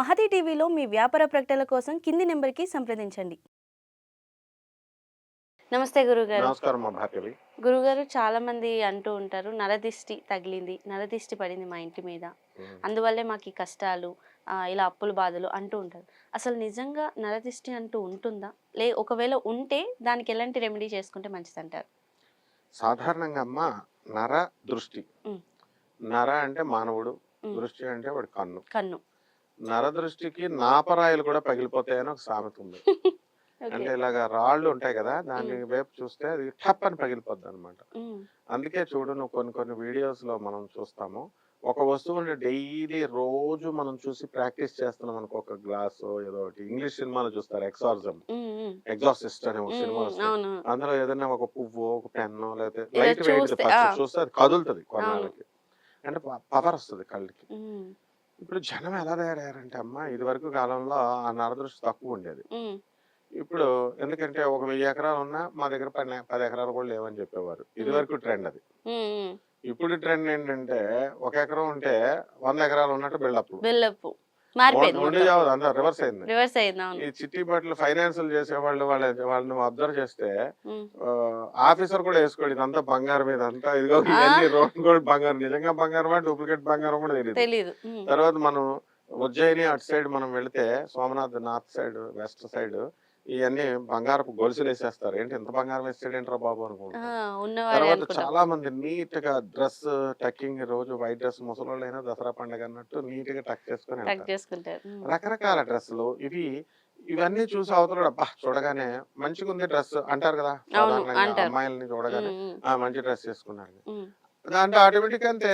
మహతి టీవీలో మీ వ్యాపార ప్రకటనల కోసం కింది నెంబర్కి సంప్రదించండి. నమస్తే గురుగారు. నమస్కారం భార్గవి గురుగారు చాలా మంది అంటూ ఉంటారు నరదిష్టి తగిలింది నరదిష్టి పడింది మా ఇంటి మీద. అందువల్లే మాకు ఈ కష్టాలు ఇలా అప్పుల బాధలు అంటూ ఉంటారు. అసలు నిజంగా నరదిష్టి అంటూ ఉంటుందా? లే ఒకవేళ ఉంటే దానికి ఎలాంటి రెమెడీ చేసుకుంటే మంచిది అంటారు సాధారణంగా అమ్మ నర దృష్టి. నర అంటే మానవుడు. దృష్టి అంటే వాడి కన్ను. కన్ను. నర దృష్టికి నాపరాయిలు కూడా పగిలిపోతాయని ఒక సామెత ఉంది. అంటే ఇలాగా రాళ్ళు ఉంటాయి కదా దాని వైపు చూస్తే అది టప్ అని పగిలిపోద్ది అనమాట అందుకే చూడు నువ్వు కొన్ని కొన్ని వీడియోస్లో మనం చూస్తాము. ఒక వస్తువుని డైలీ రోజు మనం చూసి ప్రాక్టీస్ చేస్తున్నాం అనుకో ఒక గ్లాస్ ఏదో ఒకటి. ఇంగ్లీష్ సినిమాలో చూస్తారు ఎక్సార్జం. ఉమ్, ఉమ్, ఎగ్జాసిస్ట్ అనే ఒక సినిమా అందులో ఏదైనా ఒక పువ్వు ఒక పెన్ను లేకపోతే లైట్ వెయిట్ చూస్తే, అది కదులుతుంది కొన్నాళ్ళకి. అంటే పవర్ వస్తుంది కళ్ళకి. ఇప్పుడు జనం ఎలా తయారయ్యారంటే అమ్మ ఇది వరకు కాలంలో ఆ నరదృష్టి తక్కువ ఉండేది. ఇప్పుడు ఎందుకంటే ఒక వెయ్యి ఎకరాలు ఉన్నా మా దగ్గర పది పది ఎకరాలు కూడా లేవని చెప్పేవారు. ఇది వరకు ట్రెండ్ అది. ఇప్పుడు ట్రెండ్ ఏంటంటే ఒక ఎకరం ఉంటే వంద ఎకరాలు ఉన్నట్టు బిల్డప్ బెల్లపు అంతా రివర్స్ అయింది. రివర్స్ అయింది అవును. ఈ చిట్టి బట్టలు చేసే వాళ్ళు వాళ్ళ వాళ్ళని అబ్జర్వ్ చేస్తే ఆఫీసర్ కూడా వేసుకోండి ఇదంతా బంగారం మీద అంతా ఇదిగో రోడ్ గోల్డ్ బంగారం నిజంగా బంగారం డూప్లికేట్ బంగారం కూడా తెలియదు తర్వాత మనం ఉజ్జయిని అటు సైడ్ మనం వెళితే Somnath north side west side ఇవన్నీ బంగారపు గొలుసులు వేసేస్తారు ఏంటి ఇంత బంగారం వేస్తాడు ఏంట్రా బాబు అనుకుంటారు ఉన్నవారే తర్వాత చాలా మంది నీట్గా డ్రెస్ టక్కింగ్ రోజు వైట్ డ్రెస్ ముసలోళ్ళైనా దసరా పండుగ అన్నట్టు నీట్గా టక్ చేసుకుని రకరకాల డ్రెస్సులు ఇవి ఇవన్నీ చూసి అవతల అబ్బా! చూడగానే మంచిగా ఉంది డ్రెస్ అంటారు కదా. అమ్మాయిలని చూడగానే మంచి డ్రెస్ చేసుకున్నారు దాంట్లో ఆటోమేటిక్ అంతే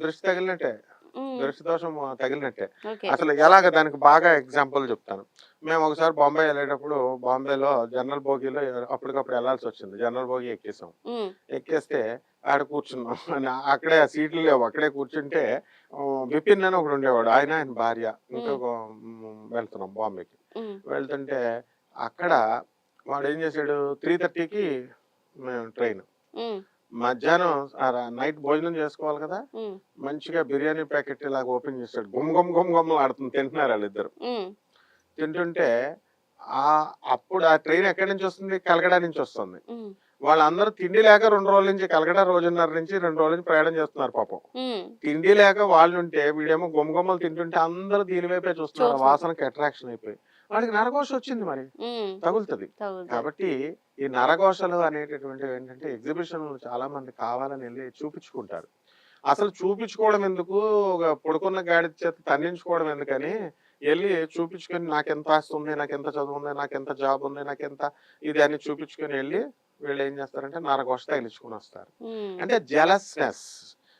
దృష్టి తగిలినట్టే. ఉమ్, దృష్టి దోషం తగిలినట్టే. అసలు ఎలాగ దానికి బాగా ఎగ్జాంపుల్ చెప్తాను. మేము ఒకసారి బాంబే వెళ్ళేటప్పుడు బాంబేలో జనరల్ బోగిలో అప్పటికప్పుడు వెళ్ళాల్సి వచ్చింది. జనరల్ బోగి ఎక్కేసాం. ఎక్కేస్తే ఆడ కూర్చున్నాం. అక్కడే ఆ సీట్లు లేవు. అక్కడే కూర్చుంటే విపిన్ అని ఒకడు ఉండేవాడు. ఆయన ఆయన భార్య. ఇంకొక వెళ్తున్నాం బాంబేకి. వెళ్తుంటే అక్కడ వాడు ఏం చేశాడు? త్రీ థర్టీకి ట్రైన్. మధ్యాహ్నం నైట్ భోజనం చేసుకోవాలి కదా? మంచిగా బిర్యానీ ప్యాకెట్ ఇలాగ ఓపెన్ చేస్తాడు. గుమ్ గుమ్ గుమ్ గుమ్ ఆడుతుంది. తింటున్నారు వాళ్ళిద్దరు. తింటుంటే ఆ అప్పుడు ఆ ట్రైన్ ఎక్కడి నుంచి వస్తుంది? కలకడా నుంచి వస్తుంది. వాళ్ళందరూ తిండి లేక రెండు రోజుల నుంచి కలకడా రోజున్నర నుంచి రెండు రోజుల నుంచి ప్రయాణం చేస్తున్నారు పాపం. తిండి లేక వాళ్ళు ఉంటే వీడేమో గుమ్మగుమ్మలు తింటుంటే అందరూ దీని వైపే చూస్తున్నారు. వాసనకి అట్రాక్షన్ అయిపోయి. వాడికి నరఘోష వచ్చింది మరి. తగులుతుంది. కాబట్టి ఈ నరఘోషలు అనేటటువంటివి ఏంటంటే ఎగ్జిబిషన్ చాలా మంది కావాలని వెళ్ళి చూపించుకుంటారు. అసలు చూపించుకోవడం ఎందుకు? ఒక పడుకున్న గాడి చేత తన్నించుకోవడం ఎందుకని వెళ్ళి చూపించుకొని నాకెంత ఆస్తి ఉంది నాకెంత చదువు ఉంది నాకెంత జాబ్ ఉంది నాకెంత ఇది అని చూపించుకొని వెళ్ళి వీళ్ళు ఏం చేస్తారంటే నరఘోష తగిలించుకొని వస్తారు. అంటే జలస్నెస్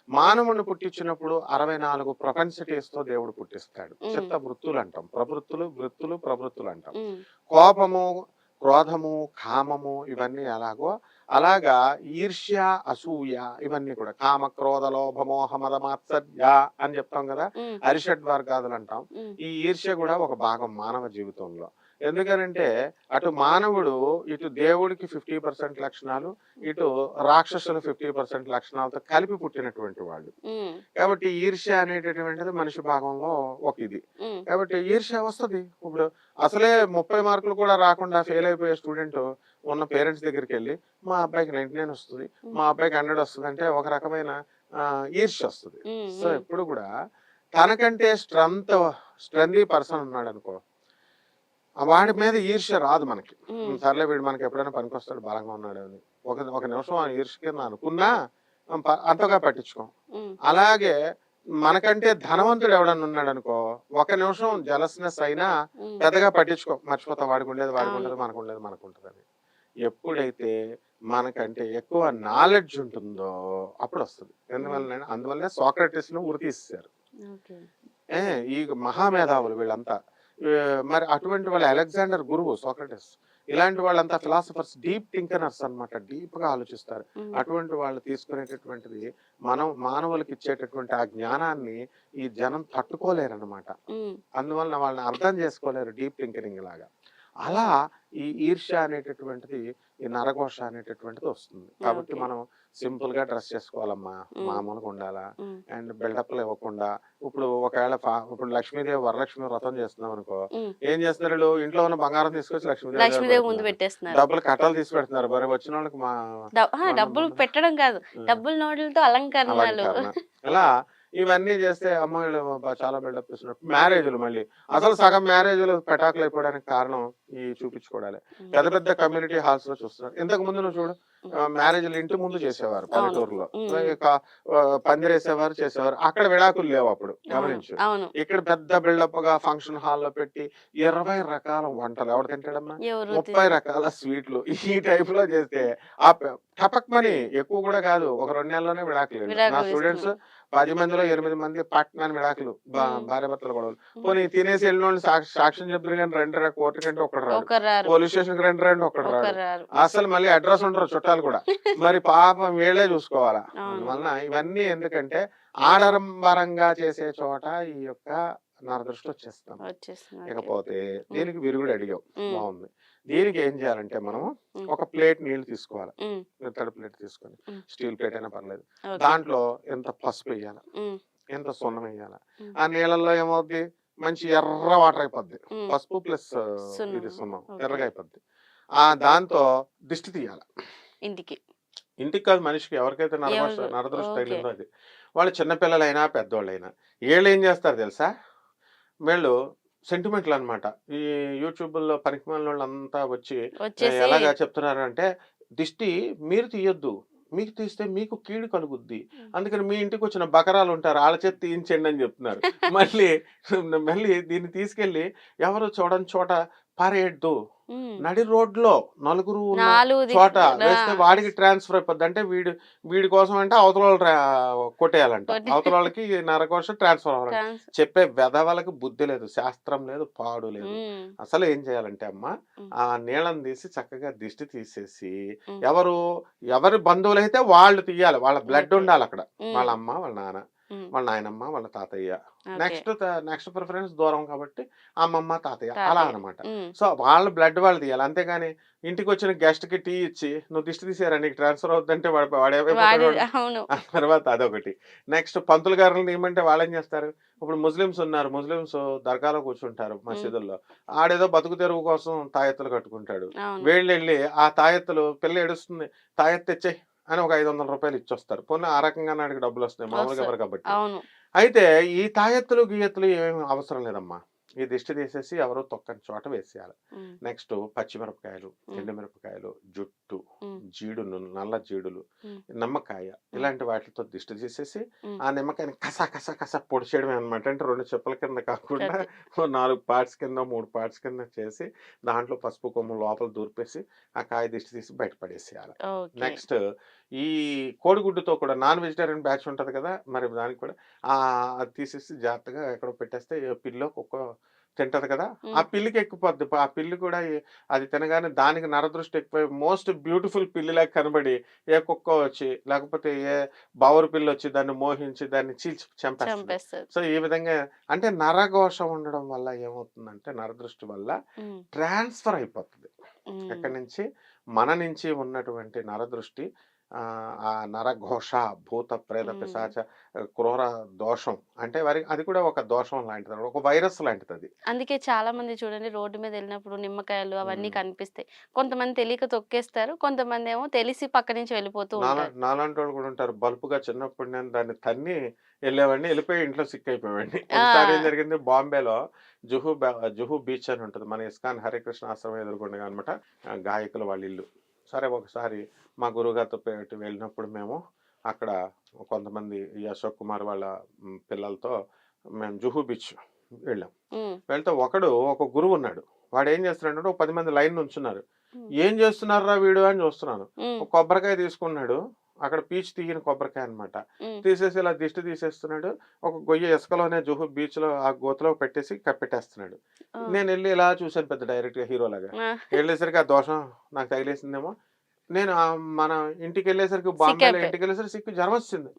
మానవుని పుట్టించినప్పుడు అరవై నాలుగు ప్రొపెన్సిటీస్తో దేవుడు పుట్టిస్తాడు. చిత్త వృత్తులు అంటాం ప్రవృత్తులు వృత్తులు ప్రవృత్తులు అంటాం కోపము క్రోధము కామము ఇవన్నీ ఎలాగో అలాగా ఈర్ష్య అసూయ ఇవన్నీ కూడా. కామ క్రోధ లోభ మోహ మద మాత్సర్య అని చెప్తాం కదా. అరిషడ్ వర్గాదులు అంటాం. ఈ ఈర్ష్య కూడా ఒక భాగం మానవ జీవితంలో. ఎందుకనంటే అటు మానవుడు ఇటు దేవుడికి ఫిఫ్టీ పర్సెంట్ లక్షణాలు ఇటు రాక్షసులు ఫిఫ్టీ పర్సెంట్ లక్షణాలతో కలిపి పుట్టినటువంటి వాళ్ళు. కాబట్టి ఈర్ష్య అనేటటువంటిది మనిషి భాగంలో ఒక ఇది. కాబట్టి ఈర్ష్య వస్తుంది. ఇప్పుడు అసలే ముప్పై మార్కులు కూడా రాకుండా ఫెయిల్ అయిపోయే స్టూడెంట్ ఉన్న పేరెంట్స్ దగ్గరికి వెళ్ళి మా అబ్బాయికి నైన్టీ నైన్ వస్తుంది మా అబ్బాయికి హండ్రెడ్ వస్తుంది అంటే ఒక రకమైన ఈర్ష్య వస్తుంది. సో ఎప్పుడు కూడా తనకంటే స్ట్రెంత్ స్ట్రెంతీ పర్సన్ ఉన్నాడు అనుకో వాడి మీద ఈర్ష్య రాదు మనకి. సర్లే వీడు మనకి ఎప్పుడైనా పనికొస్తాడు బలంగా ఉన్నాడు అని. ఒక ఒక నిమిషం ఆ ఈర్ష్య కింద అనుకున్నా అంతగా పట్టించుకోం. అలాగే మనకంటే ధనవంతుడు ఎవడన్నా ఉన్నాడు అనుకో ఒక నిమిషం జలస్నెస్ అయినా పెద్దగా పట్టించుకో. మర్చిపోతా వాడికి ఉండేది వాడికి. ఉండేది మనకు ఉండేది మనకు ఉంటుందని. ఎప్పుడైతే మనకంటే ఎక్కువ నాలెడ్జ్ ఉంటుందో అప్పుడు వస్తుంది ఎందువల్ల అందువల్లనే సోక్రటిస్ను ఉరి తీసేశారు ఏ ఈ మహామేధావులు వీళ్ళంతా. మరి అటువంటి వాళ్ళ అలెగ్జాండర్ గురువు సోక్రటిస్. ఇలాంటి వాళ్ళంతా ఫిలాసఫర్స్ డీప్ థింకనర్స్ అన్నమాట. డీప్గా ఆలోచిస్తారు అటువంటి వాళ్ళు తీసుకునేటటువంటిది మనం మానవులకు ఇచ్చేటటువంటి ఆ జ్ఞానాన్ని ఈ జనం తట్టుకోలేరు అనమాట అందువలన వాళ్ళని అర్థం చేసుకోలేరు డీప్ థింకింగ్ లాగా. అలా ఈ ఈర్ష్య అనేటటువంటిది ఈ నరఘోష అనేటటువంటిది వస్తుంది. కాబట్టి. మనం సింపుల్గా డ్రెస్ చేసుకోవాలమ్మా. మామూలుగా ఉండాలా? అండ్ బిల్డప్లు ఇవ్వకుండా ఇప్పుడు ఒకవేళ ఇప్పుడు లక్ష్మీదేవి వరలక్ష్మి వ్రతం చేస్తున్నాం అనుకో. ఏం చేస్తున్నారు వీళ్ళు? ఇంట్లో ఉన్న బంగారం తీసుకొచ్చి లక్ష్మీదేవి ముందు. పెట్టేస్తున్నారు. డబ్బులు కట్టాలు తీసి పెడుతున్నారు మరి వచ్చిన వాళ్ళకి మా డబ్బులు పెట్టడం కాదు. డబ్బులు నోట్లతో అలంకరణలు. అలంకరణ. ఇవన్నీ చేస్తే అమ్మాయిలు చాలా బిల్డప్ ఇస్తున్నారు మ్యారేజ్లు మళ్ళీ. అసలు సగం మ్యారేజ్లు పెటాకులు అయిపోవడానికి కారణం ఈ చూపించుకోవడాలి. పెద్ద పెద్ద కమ్యూనిటీ హాల్స్లో చూస్తున్నారు. ఇంతకు ముందు నువ్వు చూడు మ్యారేజ్లు ఇంటి ముందు చేసేవారు పల్లెటూరులో. పందిరేసేవారు చేసేవారు. అక్కడ విడాకులు లేవు అప్పుడు గమనించు. ఇక్కడ పెద్ద బిల్డప్గా ఫంక్షన్ హాల్లో పెట్టి ఇరవై రకాల వంటలు ఎవరు తింటాడమ్మా? ముప్పై రకాల స్వీట్లు ఈ టైప్లో చేస్తే ఆ టపక్ మనీ ఎక్కువ కూడా కాదు ఒక రెండు నెలల్లోనే విడాకులు నా స్టూడెంట్స్ పది మందిలో ఎనిమిది మంది పట్నాన్ని విడాకులు. భార్య భర్తలు గొడవలు. పోనీ తినేసి వెళ్ళిన వాళ్ళు సాక్షి సాక్ష్యం చెప్తారు కానీ రెండు కోర్టు కంటే ఒకటి రాడు. రారు. పోలీస్ స్టేషన్కి రెండు రెండు ఒకటి రాడు. రారు. అసలు మళ్ళీ అడ్రస్ ఉంటారు చుట్టాలు కూడా. మరి పాపం వీళ్ళే చూసుకోవాలా. అందువలన ఇవన్నీ ఎందుకంటే ఆడంబరంగా చేసే చోట ఈ యొక్క నరదృష్టి వచ్చేస్తాం వచ్చేస్తున్నారు ఇకపోతే దీనికి విరుగుడు అడిగావు. ఉమ్, బాగుంది. దీనికి ఏం చేయాలంటే మనం. ఒక ప్లేట్ నీళ్ళు తీసుకోవాలి. మెత్తడి ప్లేట్ తీసుకొని. స్టీల్ ప్లేట్ అయినా పర్లేదు. దాంట్లో ఎంత పసుపు వేయాలి? ఎంత సున్నం వేయాలి. ఆ నీళ్ళల్లో ఏమవుద్ది? మంచి ఎర్ర వాటర్ అయిపోద్ది. పసుపు ప్లస్. ఇది సున్నం. ఎర్రగా అయిపోద్ది. ఆ దాంతో దిష్టి తీయాలి. ఇంటికి. ఇంటికి కాదు మనిషికి ఎవరికైతే? నరదృష్టి. తగిలిందో అది. వాళ్ళు చిన్నపిల్లలైనా పెద్దోళ్ళైనా వీళ్ళు ఏం చేస్తారు తెలుసా? వీళ్ళు సెంటిమెంట్లు అన్నమాట ఈ యూట్యూబ్లో పనికిమాలిన వాళ్ళు అంతా వచ్చి ఎలాగా చెప్తున్నారు అంటే దిష్టి మీరు తీయొద్దు. మీకు తీస్తే మీకు కీడు కలుగుద్ది. అందుకని మీ ఇంటికి వచ్చిన బకరాలు ఉంటారు వాళ్ళ చేతి తీయించండి అని చెప్తున్నారు. మళ్ళీ మళ్ళీ దీన్ని తీసుకెళ్ళి ఎవరు చూడని చోట పారేయద్దు. నడి రోడ్లో నలుగురు ఉన్న నాలుగు చోట వేస్తే వాడికి ట్రాన్స్ఫర్ అయిపోద్ది. అంటే వీడు వీడి కోసం అంటే అవతల కొట్టేయాలంట. కొట్టే- అవతల వాళ్ళకి నరకోశ ట్రాన్స్ఫర్ అవ్వాలంట. చెప్పే వెధవలకి బుద్ధి లేదు శాస్త్రం లేదు పాడు లేదు. అసలు ఏం చేయాలంటే అమ్మ. ఆ నీళ్ళని తీసి చక్కగా దిష్టి తీసేసి. ఎవరు ఎవరి బంధువులు అయితే వాళ్ళు తీయాలి. వాళ్ళ బ్లడ్. ఉండాలి అక్కడ. వాళ్ళ అమ్మ వాళ్ళ నాన్న. వాళ్ళ నాయనమ్మ వాళ్ళ తాతయ్య. నెక్స్ట్ నెక్స్ట్ ప్రిఫరెన్స్ దూరం కాబట్టి అమ్మమ్మ తాతయ్య. అలా అన్నమాట. ఉమ్, సో వాళ్ళ బ్లడ్ వాళ్ళు తీయాలి అంతేగాని ఇంటికి వచ్చిన గెస్ట్కి టీ ఇచ్చి నువ్వు దిష్టి తీసారా నీకు ట్రాన్స్ఫర్ అవుతుందంటే వాడు వాడి వాడేమైపోతాడు తర్వాత అదొకటి. నెక్స్ట్ పంతులు గారులు ఏమంటే వాళ్ళు ఏం చేస్తారు? ఇప్పుడు ముస్లిమ్స్ ఉన్నారు. ముస్లిమ్స్ దర్గాలో కూర్చుంటారు మసీదుల్లో. ఆడేదో బతుకు తెరువు కోసం తాయెత్తులు కట్టుకుంటాడు. వీళ్ళు వెళ్ళి ఆ తాయెత్తులు పిల్ల ఏడుస్తుంది తాయెత్తు తెచ్చేయి అని ఒక ఐదు వందల రూపాయలు ఇచ్చొస్తారు. పోనీ ఆ రకంగా నాడికి డబ్బులు వస్తాయి మామూలుగా. ఎవరు కాబట్టి. అవును. అయితే ఈ తాయెత్తులు గీయెత్తులు ఏమీ అవసరం లేదమ్మా? ఈ దిష్టి తీసేసి ఎవరో తొక్కని చోట వేసేయాలి. నెక్స్ట్ పచ్చిమిరపకాయలు ఎండుమిరపకాయలు జుట్టు జీడు నల్ల జీడులు. నిమ్మకాయ ఇలాంటి వాటితో దిష్టి తీసేసి. ఆ నిమ్మకాయని కస కస కస పొడిచేయడమే అనమాట అంటే రెండు చెప్పుల కింద కాకుండా నాలుగు పార్ట్స్ కింద మూడు పార్ట్స్ కింద చేసి దాంట్లో పసుపు కొమ్ము లోపల దూర్పేసి ఆ కాయ దిష్టి తీసి బయట పడేసేయాలి. ఓకే. నెక్స్ట్ ఈ కోడిగుడ్డుతో కూడా నాన్ వెజిటేరియన్ బ్యాచ్ ఉంటది కదా మరి దానికి కూడా ఆ అది తీసేసి జాగ్రత్తగా ఎక్కడో పెట్టేస్తే పిల్లో కుక్క తింటది కదా ఆ. పిల్లికి ఎక్కిపోద్ది ఆ పిల్లి కూడా అది తినగానే దానికి నరదృష్టి ఎక్కువ మోస్ట్ బ్యూటిఫుల్ పిల్లిలాగా కనబడి ఏ కుక్క వచ్చి లేకపోతే ఏ బావురు పిల్లి వచ్చి దాన్ని మోహించి దాన్ని చీల్చి చంపేస్తుంది. సో ఈ విధంగా అంటే నరఘోషం ఉండడం వల్ల ఏమవుతుందంటే నరదృష్టి వల్ల ట్రాన్స్ఫర్ అయిపోతుంది. ఎక్కడి నుంచి? మన నుంచి ఉన్నటువంటి నరదృష్టి ఆ నరఘోష భూత ప్రేత. పిశాచ క్రూర దోషం. అంటే వారి అది కూడా ఒక దోషం లాంటిది. ఒక వైరస్ లాంటిది అది. అందుకే చాలా మంది చూడండి రోడ్డు మీద వెళ్ళినప్పుడు నిమ్మకాయలు అవన్నీ. కనిపిస్తాయి. కొంతమంది తెలియక తొక్కేస్తారు. కొంతమంది ఏమో తెలిసి పక్క నుంచి వెళ్ళిపోతూ నాలాంటి వాళ్ళు కూడా ఉంటారు. బల్పుగా చిన్నప్పుడు నేను దాన్ని తన్ని వెళ్ళేవాడిని. వెళ్ళిపోయి ఇంట్లో సిక్ అయిపోయేవాడిని. ఆ. ఒకసారి ఏం జరిగింది? బాంబేలో జుహు జుహు బీచ్ అని ఉంటుంది. మన ఇస్కాన్ హరికృష్ణ ఆశ్రమం ఎదుర్కొండగా అనమాట గాయకులు వాళ్ళ ఇల్లు. సరే ఒకసారి మా గురుగారితో పెట్టి వెళ్ళినప్పుడు మేము అక్కడ కొంతమంది అశోక్ కుమార్ వాళ్ళ పిల్లలతో మేము జుహు బీచ్ వెళ్ళాం. వెళ్తే ఒకడు ఒక గురువు ఉన్నాడు. వాడు ఏం చేస్తున్నాడు ఒక పది మంది లైన్ నుంచున్నారు. ఏం చేస్తున్నారా వీడు అని చూస్తున్నాను. కొబ్బరికాయ తీసుకున్నాడు. అక్కడ పీచ్ తీయని కొబ్బరికాయ అన్నమాట. ఉమ్, తీసేసి ఇలా దిష్టి తీసేస్తున్నాడు. ఒక గొయ్య ఇసుకలోనే జుహు బీచ్లో ఆ గోతులో పెట్టేసి కప్పెట్టేస్తున్నాడు. నేను వెళ్ళి ఇలా చూశాను పెద్ద డైరెక్ట్గా హీరో లాగా. ఆ, వెళ్ళేసరికి ఆ దోషం నాకు తగిలేసిందేమో. నేను మన ఇంటికి వెళ్ళేసరికి బాంబేలో. ఇంటికి వెళ్ళేసరికి సిక్కు జ్వరం వచ్చింది.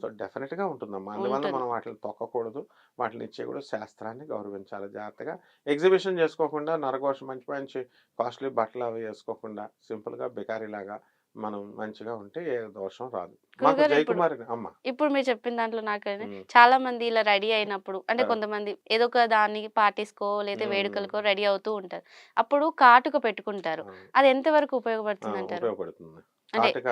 సో డెఫినెట్గా ఉంటుందమ్మా. అందువల్ల. మనం వాటిని తొక్కకూడదు. వాటిని ఇచ్చేయకూడదు శాస్త్రాన్ని గౌరవించాలి జాగ్రత్తగా. ఎగ్జిబిషన్ చేసుకోకుండా నరఘోష మంచి మంచి కాస్ట్లీ బట్టలు అవి వేసుకోకుండా సింపుల్గా బికారీ లాగా మనం మంచిగా ఉంటే ఏ దోషం రాదు. మాకు ఇప్పుడు జయకుమారి అమ్మ. ఇప్పుడు మీరు చెప్పిన దాంట్లో నాకు ఉమ్, చాలా మంది ఇలా రెడీ అయినప్పుడు అంటే. కొంతమంది ఏదో ఒక దానికి పార్టీస్కో లేదా. వేడుకలకో రెడీ అవుతూ ఉంటారు. అప్పుడు కాటుక పెట్టుకుంటారు. అది ఎంతవరకు ఉపయోగపడుతుంది అంటారు ఉపయోగపడుతుంది. అంటే కాటుక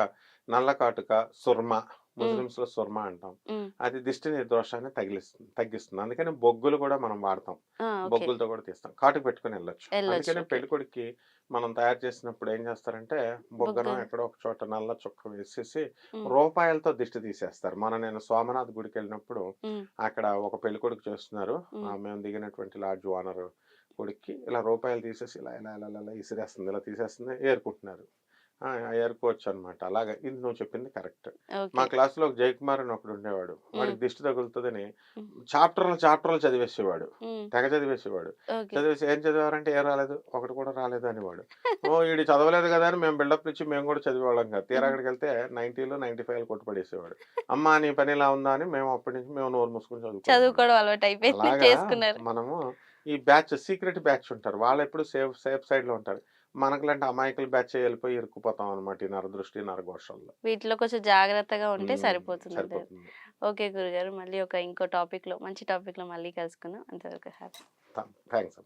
నల్ల కాటుక సుర్మ ముస్లిమ్స్లో సుర్మ అంటాం. అది దిష్టి నిర్దోషాన్ని తగిలిస్తుంది తగ్గిస్తుంది. అందుకని బొగ్గులు కూడా మనం వాడతాం. బొగ్గులతో కూడా తీస్తాం. కాటుకు పెట్టుకుని వెళ్ళొచ్చు. అందుకని. పెళ్ళికొడికి మనం తయారు చేసినప్పుడు ఏం చేస్తారంటే బొగ్గను బొగ్గ. ఎక్కడో ఒక చోట నల్ల చుక్క వేసేసి రూపాయలతో దిష్టి తీసేస్తారు. మన నేను సోమనాథ్ గుడికి వెళ్ళినప్పుడు అక్కడ ఒక పెళ్ళి కొడుకు చేస్తున్నారు మేము దిగినటువంటి లాడ్జ్ ఓనర్ కొడుక్కి ఇలా రూపాయలు తీసేసి ఇలా ఇలా ఇలా ఇలా ఇసిరేస్తుంది ఇలా తీసేస్తుంది ఏరుకుంటున్నారు. ఏరుకోవచ్చు అనమాట అలాగా. ఇది నువ్వు చెప్పింది కరెక్ట్. మా క్లాస్లో జయకుమార్ అని ఒకడు ఉండేవాడు. వాడికి. దిష్టి తగులుతుందని. చాప్టర్లు చాప్టర్లు చదివేసేవాడు. తెగ చదివేసేవాడు. చదివేసి ఏం చదివారంటే ఏం రాలేదు. ఒకటి కూడా రాలేదు అనేవాడు. ఓ వీడు చదవలేదు కదా అని మేము బిల్డప్ ఇచ్చి మేము కూడా చదివేవాళ్ళం కదా. తీరా అక్కడికి వెళ్తే నైన్టీలో నైన్టీ ఫైవ్ కొట్టుపడేసేవాడు. అమ్మా నీ పని ఇలా ఉందా అని మేము అప్పటి నుంచి మేము నోరు మూసుకుని చదువుకోవడం అలవాటు అయిపోయింది మనము ఈ బ్యాచ్ సీక్రెట్ బ్యాచ్ ఉంటారు. వాళ్ళు ఎప్పుడు సేఫ్ సేఫ్ సైడ్లో ఉంటారు. మనకులాంటి అమాయకుల బ్యాచ్ వెళ్ళిపోయి ఇరుక్కుపోతాం అనమాట ఈ నరదృష్టి నరఘోషల్లో. వీటిలో కొంచెం జాగ్రత్తగా ఉంటే సరిపోతుంది ఓకే గురుగారు మళ్ళీ ఒక ఇంకో టాపిక్లో మంచి టాపిక్లో మళ్ళీ కలుసుకుందాం. అంతవరకు హ్యాపీ. థ్యాంక్స్